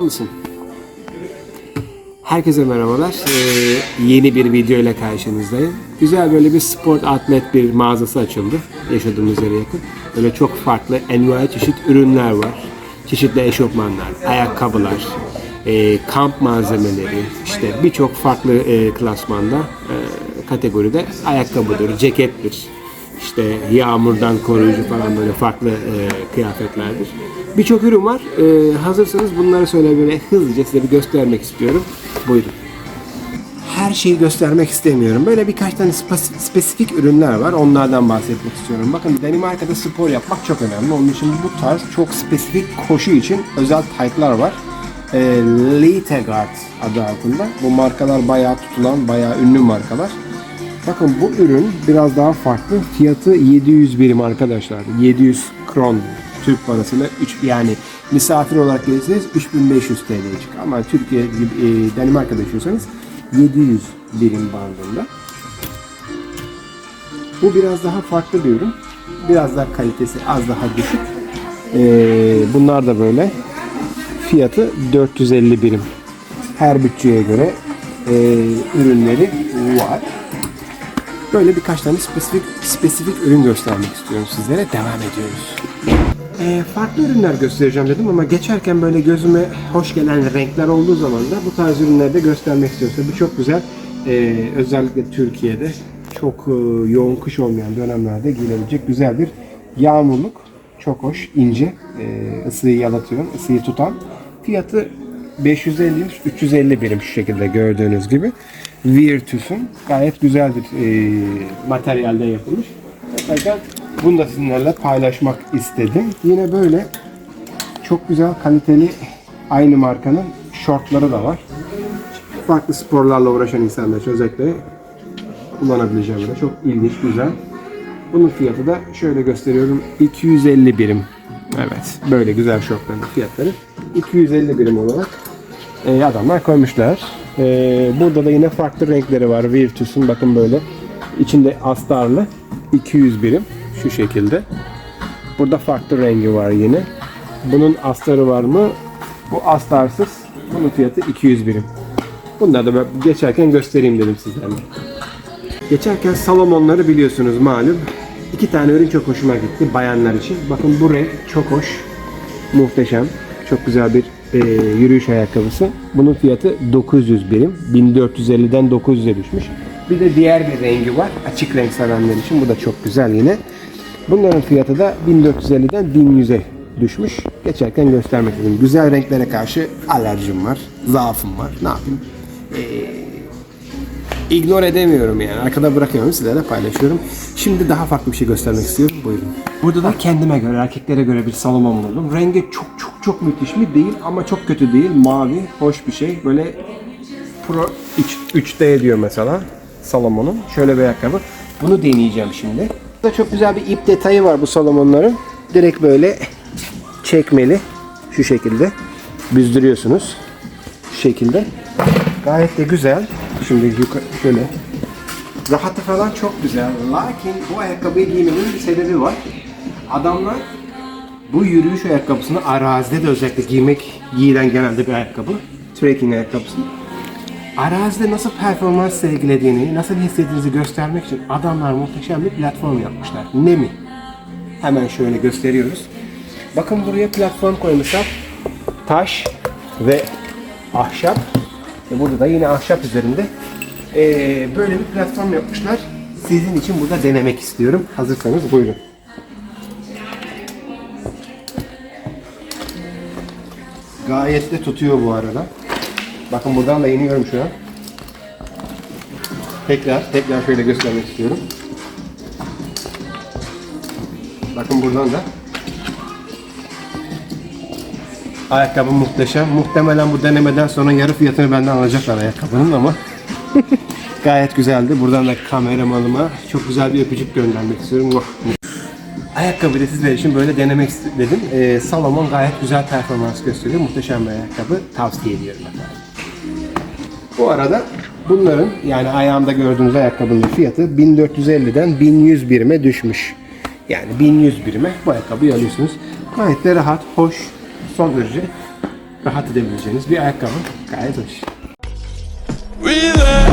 mısın? Herkese merhabalar. Ee, yeni bir video ile karşınızdayım. Güzel böyle bir sport atlet bir mağazası açıldı. Yaşadığımız yere yakın. Böyle çok farklı envai çeşit ürünler var. Çeşitli eşofmanlar, ayakkabılar, e, kamp malzemeleri, işte birçok farklı e, klasmanda, e, kategoride ayakkabıdır, cekettir, işte yağmurdan koruyucu falan böyle farklı e, kıyafetlerdir. Birçok ürün var. E, hazırsanız bunları söyle böyle hızlıca size bir göstermek istiyorum. Buyurun. Her şeyi göstermek istemiyorum. Böyle birkaç tane spesifik ürünler var. Onlardan bahsetmek istiyorum. Bakın Danimarka'da spor yapmak çok önemli. Onun için bu tarz çok spesifik koşu için özel taytlar var. E, Litegard adı altında. Bu markalar bayağı tutulan, bayağı ünlü markalar. Bakın bu ürün biraz daha farklı. Fiyatı 700 birim arkadaşlar. 700 kron Türk parasıyla 3 yani misafir olarak gelirseniz 3500 TL çıkıyor. Ama Türkiye gibi e, Danimarka'da yaşıyorsanız 700 birim bandında. Bu biraz daha farklı bir ürün. Biraz daha kalitesi az daha düşük. Ee, bunlar da böyle. Fiyatı 450 birim. Her bütçeye göre e, ürünleri var. Böyle birkaç tane spesifik spesifik ürün göstermek istiyorum sizlere. Devam ediyoruz. Ee, farklı ürünler göstereceğim dedim ama geçerken böyle gözüme hoş gelen renkler olduğu zaman da bu tarz ürünleri de göstermek istiyorum. Bu çok güzel. Ee, özellikle Türkiye'de çok e, yoğun kış olmayan dönemlerde giyilebilecek güzel bir yağmurluk. Çok hoş, ince, e, ısıyı yalatıyor, ısıyı tutan. Fiyatı 550 350 birim şu şekilde gördüğünüz gibi. Virtus'un gayet güzel bir e, materyalde yapılmış. Mutlaka bunu da sizinlerle paylaşmak istedim. Yine böyle çok güzel kaliteli aynı markanın şortları da var. Farklı sporlarla uğraşan insanlar için özellikle kullanabileceğim böyle çok ilginç, güzel. Bunun fiyatı da şöyle gösteriyorum 250 birim. Evet, böyle güzel şortların fiyatları 250 birim olarak e, adamlar koymuşlar. E, burada da yine farklı renkleri var. Virtus'un bakın böyle içinde astarlı 200 birim şu şekilde. Burada farklı rengi var yine. Bunun astarı var mı? Bu astarsız. Bunun fiyatı 200 birim. Bunları da geçerken göstereyim dedim sizlerle. Geçerken Salomonları biliyorsunuz malum. İki tane ürün çok hoşuma gitti bayanlar için. Bakın bu renk çok hoş. Muhteşem. Çok güzel bir e, yürüyüş ayakkabısı. Bunun fiyatı 900 birim. 1450'den 900'e düşmüş. Bir de diğer bir rengi var. Açık renk sevenler için. Bu da çok güzel yine. Bunların fiyatı da 1450'den 1100'e düşmüş. Geçerken göstermek istedim. Güzel renklere karşı alerjim var. Zaafım var. Ne yapayım? ignore edemiyorum yani. Arkada bırakıyorum sizlerle paylaşıyorum. Şimdi daha farklı bir şey göstermek istiyorum. Buyurun. Burada da kendime göre, erkeklere göre bir Salomon buldum. Rengi çok çok çok müthiş mi? Değil ama çok kötü değil. Mavi, hoş bir şey. Böyle Pro 3, 3D diyor mesela Salomon'un. Şöyle bir ayakkabı. Bunu deneyeceğim şimdi. Burada çok güzel bir ip detayı var bu Salomon'ların. Direkt böyle çekmeli. Şu şekilde. Büzdürüyorsunuz. Şu şekilde. Gayet de güzel. Şimdi yukarı şöyle. Rahatı falan çok güzel. Lakin bu ayakkabıyı giymemin bir sebebi var. Adamlar bu yürüyüş ayakkabısını arazide de özellikle giymek giyilen genelde bir ayakkabı. Trekking ayakkabısı. Arazide nasıl performans sergilediğini, nasıl hissettiğinizi göstermek için adamlar muhteşem bir platform yapmışlar. Ne mi? Hemen şöyle gösteriyoruz. Bakın buraya platform koymuşlar. Taş ve ahşap. E burada da yine ahşap üzerinde ee, böyle bir platform yapmışlar. Sizin için burada denemek istiyorum. Hazırsanız buyurun. Gayet de tutuyor bu arada. Bakın buradan da iniyorum şu an. Tekrar, tekrar şöyle göstermek istiyorum. Bakın buradan da. Ayakkabı muhteşem. Muhtemelen bu denemeden sonra yarı fiyatını benden alacaklar ayakkabının ama gayet güzeldi. Buradan da kameramanıma çok güzel bir öpücük göndermek istiyorum. Vah. Ayakkabı da sizler için böyle denemek istedim. Ee, Salomon gayet güzel performans gösteriyor. Muhteşem bir ayakkabı. Tavsiye ediyorum efendim. Bu arada bunların yani ayağımda gördüğünüz ayakkabının fiyatı 1450'den 1100 birime düşmüş. Yani 1100 birime bu ayakkabıyı alıyorsunuz. Gayet de rahat, hoş, son derece rahat edebileceğiniz bir ayakkabı. Gayet hoş. Relax,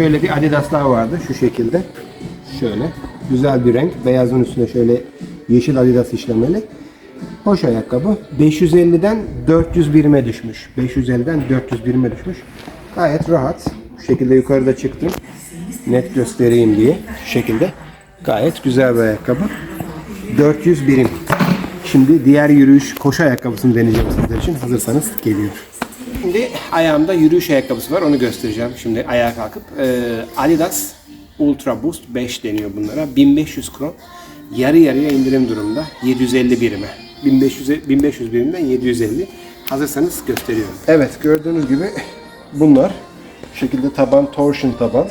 şöyle bir Adidas'lar vardı şu şekilde. Şöyle güzel bir renk. Beyazın üstüne şöyle yeşil Adidas işlemeli. Hoş ayakkabı. 550'den 401'ime düşmüş. 550'den 401'ime düşmüş. Gayet rahat. Şu şekilde yukarıda çıktım. Net göstereyim diye. Şu şekilde. Gayet güzel bir ayakkabı. 400 birim. Şimdi diğer yürüyüş koşu ayakkabısını deneyeceğim sizler için. Hazırsanız geliyor. Şimdi ayağımda yürüyüş ayakkabısı var. Onu göstereceğim. Şimdi ayağa kalkıp. Ee, Adidas Ultra Boost 5 deniyor bunlara. 1500 kron. Yarı yarıya indirim durumda. 750 birime. 1500, 1500 birimden 750. Hazırsanız gösteriyorum. Evet gördüğünüz gibi bunlar. Şu şekilde taban torsion taban.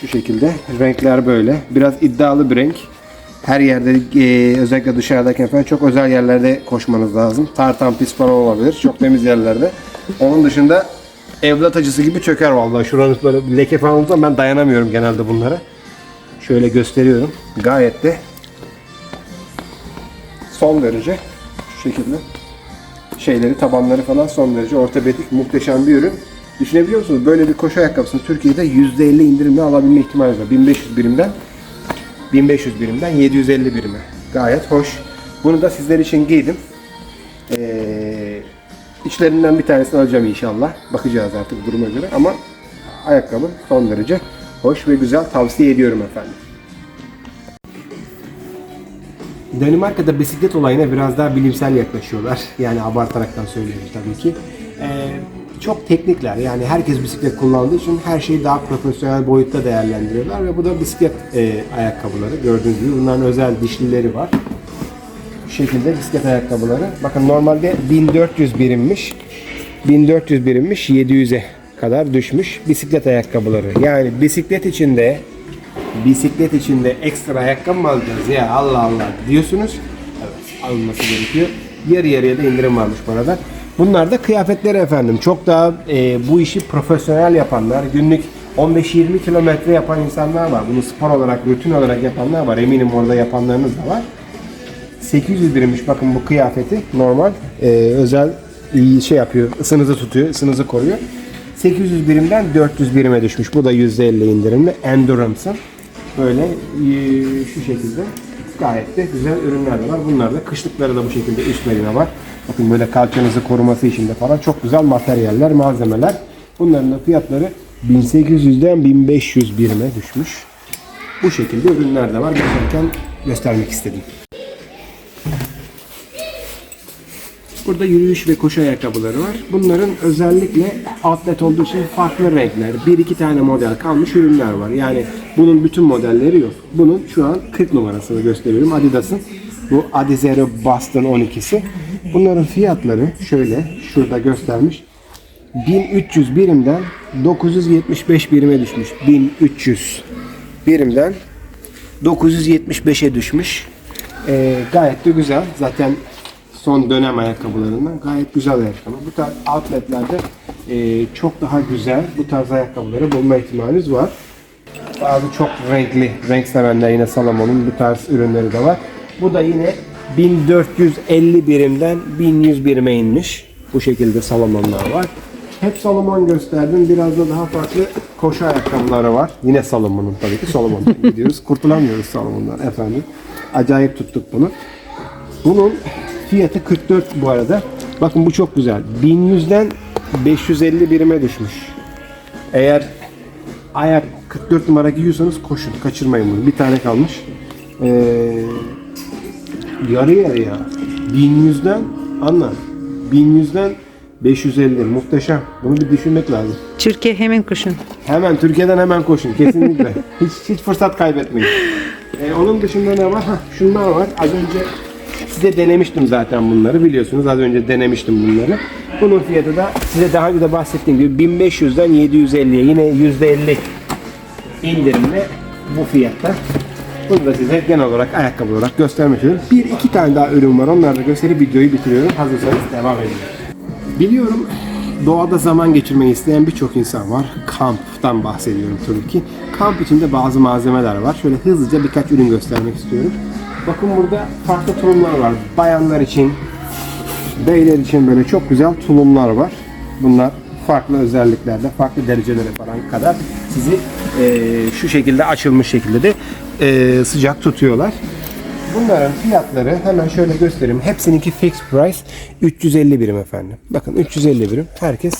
Şu şekilde. Renkler böyle. Biraz iddialı bir renk. Her yerde e, özellikle dışarıdayken falan çok özel yerlerde koşmanız lazım. Tartan pis falan olabilir. Çok temiz yerlerde. Onun dışında evlat acısı gibi çöker vallahi. Şuranız böyle leke falan olursa ben dayanamıyorum genelde bunlara. Şöyle gösteriyorum. Gayet de son derece şu şekilde şeyleri, tabanları falan son derece ortopedik, muhteşem bir ürün. Düşünebiliyor musunuz? Böyle bir koşu ayakkabısını Türkiye'de %50 indirimle alabilme ihtimaliniz var. 1500 birimden 1500 birimden 750 birime. Gayet hoş. Bunu da sizler için giydim. Ee, içlerinden bir tanesini alacağım inşallah. Bakacağız artık duruma göre ama ayakkabı son derece hoş ve güzel. Tavsiye ediyorum efendim. Danimarka'da bisiklet olayına biraz daha bilimsel yaklaşıyorlar. Yani abartaraktan söylüyoruz tabii ki. Ee, çok teknikler. Yani herkes bisiklet kullandığı için her şeyi daha profesyonel boyutta değerlendiriyorlar ve bu da bisiklet e, ayakkabıları. Gördüğünüz gibi bunların özel dişlileri var. Bu şekilde bisiklet ayakkabıları. Bakın normalde 1400 birimmiş. 1400 birimmiş 700'e kadar düşmüş bisiklet ayakkabıları. Yani bisiklet içinde bisiklet içinde ekstra ayakkabı mı alacağız ya Allah Allah diyorsunuz. Evet alınması gerekiyor. Yarı yarıya da indirim varmış bu arada. Bunlar da kıyafetleri efendim. Çok daha e, bu işi profesyonel yapanlar, günlük 15-20 kilometre yapan insanlar var. Bunu spor olarak, rutin olarak yapanlar var. Eminim orada yapanlarınız da var. 800 birimmiş bakın bu kıyafeti normal e, özel şey yapıyor ısınızı tutuyor ısınızı koruyor 800 birimden 400 birime düşmüş bu da %50 indirimli Endurance'ın böyle e, şu şekilde gayet de güzel ürünler de var bunlar da kışlıkları da bu şekilde üstlerine var bakın böyle kalçanızı koruması için de falan çok güzel materyaller malzemeler bunların da fiyatları 1800'den 1500 birime düşmüş bu şekilde ürünler de var geçerken göstermek istedim Burada yürüyüş ve koşu ayakkabıları var. Bunların özellikle outlet olduğu için farklı renkler. Bir iki tane model kalmış ürünler var. Yani bunun bütün modelleri yok. Bunun şu an 40 numarasını gösteriyorum. Adidas'ın bu Adizero Boston 12'si. Bunların fiyatları şöyle şurada göstermiş. 1300 birimden 975 birime düşmüş. 1300 birimden 975'e düşmüş. Ee, gayet de güzel. Zaten son dönem ayakkabılarından gayet güzel ayakkabı. Bu tarz outletlerde e, çok daha güzel bu tarz ayakkabıları bulma ihtimaliniz var. Bazı çok renkli, renk sevenler yine Salomon'un bu tarz ürünleri de var. Bu da yine 1450 birimden 1100 birime inmiş. Bu şekilde Salomon'lar var. Hep Salomon gösterdim. Biraz da daha farklı koşu ayakkabıları var. Yine Salomon'un tabii ki Salomon'dan gidiyoruz. Kurtulamıyoruz Salomon'dan efendim. Acayip tuttuk bunu. Bunun fiyatı 44 bu arada. Bakın bu çok güzel. 1100'den 550 birime düşmüş. Eğer ayak 44 numara giyiyorsanız koşun. Kaçırmayın bunu. Bir tane kalmış. Ee, yarı yarıya 1100'den anla 1100'den 550 muhteşem. Bunu bir düşünmek lazım. Türkiye hemen koşun. Hemen Türkiye'den hemen koşun kesinlikle. hiç hiç fırsat kaybetmeyin. Ee, onun dışında ne var? Hah, şunlar var. Az önce size denemiştim zaten bunları biliyorsunuz. Az önce denemiştim bunları. Bunun fiyatı da size daha önce de bahsettiğim gibi 1500'den 750'ye yine %50 indirimle bu fiyatta. Bunu da size genel olarak ayakkabı olarak göstermek istiyorum. Bir iki tane daha ürün var. Onları da gösterip videoyu bitiriyorum. Hazırsanız devam edelim. Biliyorum doğada zaman geçirmeyi isteyen birçok insan var. Kamptan bahsediyorum tabii ki. Kamp içinde bazı malzemeler var. Şöyle hızlıca birkaç ürün göstermek istiyorum. Bakın burada farklı tulumlar var. Bayanlar için, beyler için böyle çok güzel tulumlar var. Bunlar farklı özelliklerde, farklı derecelere falan kadar sizi eee, şu şekilde açılmış şekilde de eee, sıcak tutuyorlar. Bunların fiyatları hemen şöyle göstereyim. Hepsininki fixed price 350 birim efendim. Bakın 350 birim. Herkes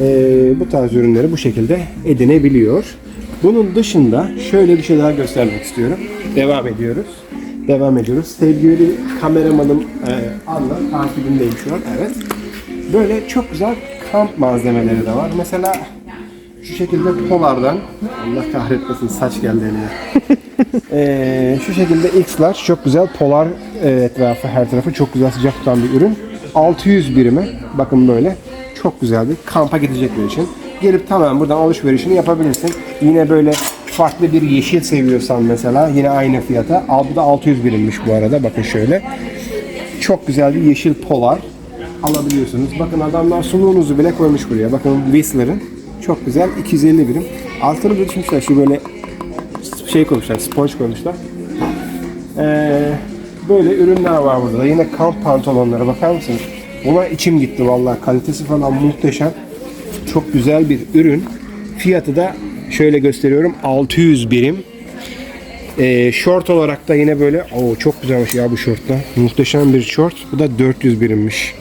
eee, bu tarz ürünleri bu şekilde edinebiliyor. Bunun dışında şöyle bir şey daha göstermek istiyorum. Devam ediyoruz. Devam ediyoruz. Sevgili kameramanım e, Anla takibindeyim şu an. Evet. Böyle çok güzel kamp malzemeleri de var. Mesela şu şekilde polardan Allah kahretmesin saç geldi elime. Ee, şu şekilde X-Large çok güzel polar e, etrafı her tarafı çok güzel sıcak tutan bir ürün. 600 birime bakın böyle çok güzel bir kampa gidecekler için. Gelip tamamen buradan alışverişini yapabilirsin. Yine böyle farklı bir yeşil seviyorsan mesela yine aynı fiyata. Al bu da 600 birimmiş bu arada bakın şöyle. Çok güzel bir yeşil polar alabiliyorsunuz. Bakın adamlar suluğunuzu bile koymuş buraya. Bakın Whistler'ın çok güzel 250 birim. Altını bölüşmüşler şu böyle şey koymuşlar, sponge koymuşlar. Ee, böyle ürünler var burada. da. Yine kamp pantolonlara bakar mısınız? Buna içim gitti vallahi. Kalitesi falan muhteşem. Çok güzel bir ürün. Fiyatı da şöyle gösteriyorum. 600 birim. Ee, short olarak da yine böyle o çok güzelmiş ya bu şortlar. Muhteşem bir short. Bu da 400 birimmiş.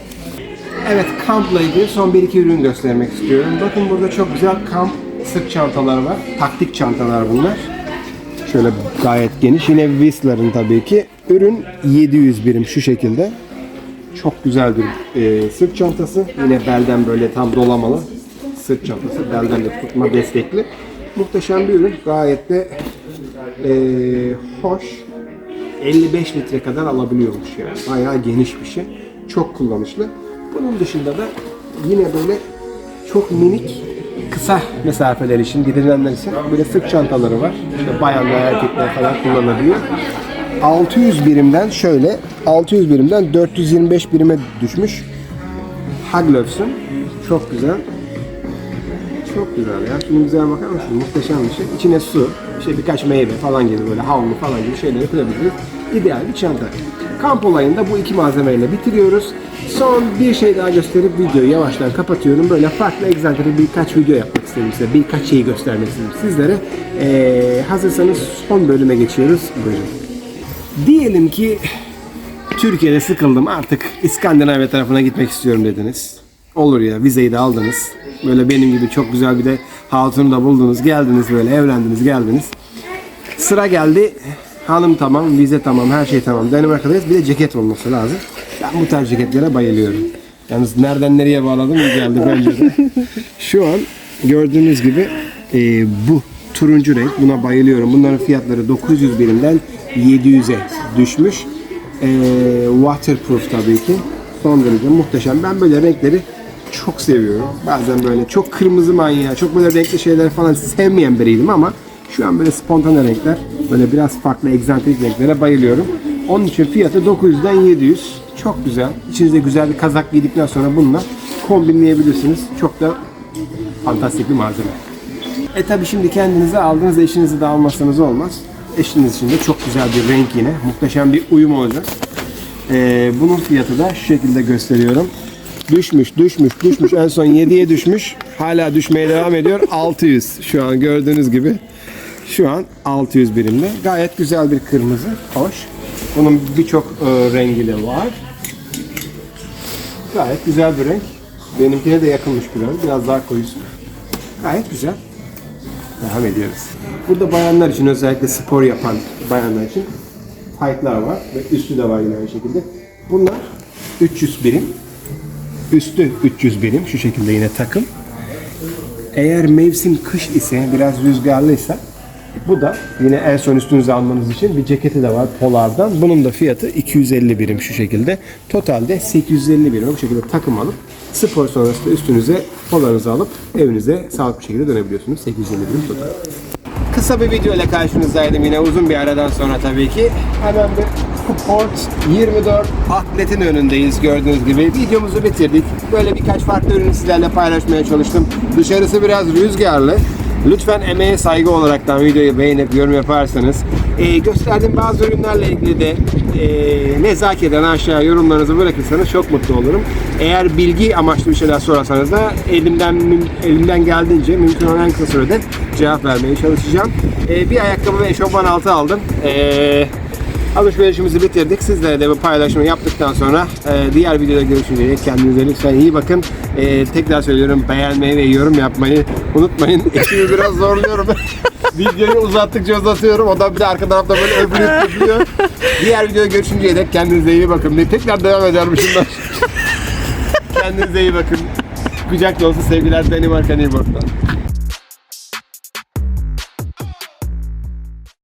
Evet kampla ilgili son 1-2 ürün göstermek istiyorum. Bakın burada çok güzel kamp sırt çantaları var. Taktik çantalar bunlar. Şöyle gayet geniş. Yine Whistler'ın tabii ki. Ürün 700 birim şu şekilde. Çok güzel bir e, sırt çantası. Yine belden böyle tam dolamalı. Sırt çantası. Belden de tutma destekli. Muhteşem bir ürün. Gayet de e, hoş. 55 litre kadar alabiliyormuş yani. Bayağı geniş bir şey. Çok kullanışlı. Bunun dışında da yine böyle çok minik kısa mesafeler için gidilenler için böyle sırt çantaları var. İşte bayanlar, erkekler falan kullanabiliyor. 600 birimden şöyle 600 birimden 425 birime düşmüş. Haglöfs'ün çok güzel. Çok güzel ya. Şunun güzel bakar mısın? Muhteşem bir şey. İçine su, işte birkaç meyve falan gibi böyle havlu falan gibi şeyleri koyabiliriz. İdeal bir çanta. Kamp olayında bu iki malzemeyle bitiriyoruz. Son bir şey daha gösterip videoyu yavaştan kapatıyorum. Böyle farklı egzantrik birkaç video yapmak istedim size. Birkaç şeyi göstermek istedim sizlere. Ee, hazırsanız son bölüme geçiyoruz. Buyurun. Diyelim ki Türkiye'de sıkıldım artık İskandinavya tarafına gitmek istiyorum dediniz. Olur ya vizeyi de aldınız. Böyle benim gibi çok güzel bir de hatunu da buldunuz. Geldiniz böyle evlendiniz geldiniz. Sıra geldi. Hanım tamam, vize tamam, her şey tamam. Danimarka'dayız. Bir de ceket olması lazım. Ben bu tarz ceketlere bayılıyorum. Yalnız nereden nereye bağladım geldi bence de. Şu an gördüğünüz gibi e, bu turuncu renk. Buna bayılıyorum. Bunların fiyatları 900 birimden 700'e düşmüş. E, waterproof tabii ki. Son derece muhteşem. Ben böyle renkleri çok seviyorum. Bazen böyle çok kırmızı manyağı, çok böyle renkli şeyler falan sevmeyen biriydim ama şu an böyle spontane renkler, böyle biraz farklı egzantrik renklere bayılıyorum. Onun için fiyatı 900'den 700. Çok güzel. İçinizde güzel bir kazak giydikten sonra bununla kombinleyebilirsiniz. Çok da fantastik bir malzeme. E tabi şimdi kendinize aldığınız eşinizi de almazsanız olmaz. Eşiniz için de çok güzel bir renk yine. Muhteşem bir uyum olacak. Ee, bunun fiyatı da şu şekilde gösteriyorum. Düşmüş, düşmüş, düşmüş. en son 7'ye düşmüş. Hala düşmeye devam ediyor. 600 şu an gördüğünüz gibi. Şu an 600 birimli. Gayet güzel bir kırmızı. Hoş. Bunun birçok e, rengi de var. Gayet güzel bir renk. Benimkine de yakınmış biraz. Biraz daha koyusu. Gayet güzel. Devam ediyoruz. Burada bayanlar için özellikle spor yapan bayanlar için taytlar var ve üstü de var yine aynı şekilde. Bunlar 300 birim. Üstü 300 birim şu şekilde yine takım. Eğer mevsim kış ise biraz rüzgarlıysa bu da yine en son üstünüze almanız için bir ceketi de var Polar'dan. Bunun da fiyatı 250 birim şu şekilde. Totalde 850 birim bu şekilde takım alıp spor sonrası üstünüze polarınızı alıp evinize sağlıklı bir şekilde dönebiliyorsunuz. 850 birim total. kısa bir video ile karşınızdaydım yine uzun bir aradan sonra tabii ki. Hemen bir Sport 24 atletin önündeyiz gördüğünüz gibi. Videomuzu bitirdik. Böyle birkaç farklı ürünü sizlerle paylaşmaya çalıştım. Dışarısı biraz rüzgarlı. Lütfen emeğe saygı olaraktan videoyu beğenip yorum yaparsanız e, gösterdiğim bazı ürünlerle ilgili de e, nezaketen aşağı yorumlarınızı bırakırsanız çok mutlu olurum. Eğer bilgi amaçlı bir şeyler sorarsanız da elimden elimden geldiğince mümkün olan en kısa sürede cevap vermeye çalışacağım. E, bir ayakkabı ve eşofman altı aldım. E, Alışverişimizi bitirdik. Sizlere de bu paylaşımı yaptıktan sonra e, diğer videoda görüşünceye dek kendinize lütfen iyi bakın. E, tekrar söylüyorum beğenmeyi ve yorum yapmayı unutmayın. Eşimi biraz zorluyorum. Videoyu uzattıkça uzatıyorum. O da bir de arka tarafta böyle öpülüp öpülüyor. Diğer videoda görüşünceye dek kendinize iyi bakın diye tekrar devam edermişim ben. kendinize iyi bakın. Kucak dolusu sevgiler Danimarka Newport'tan.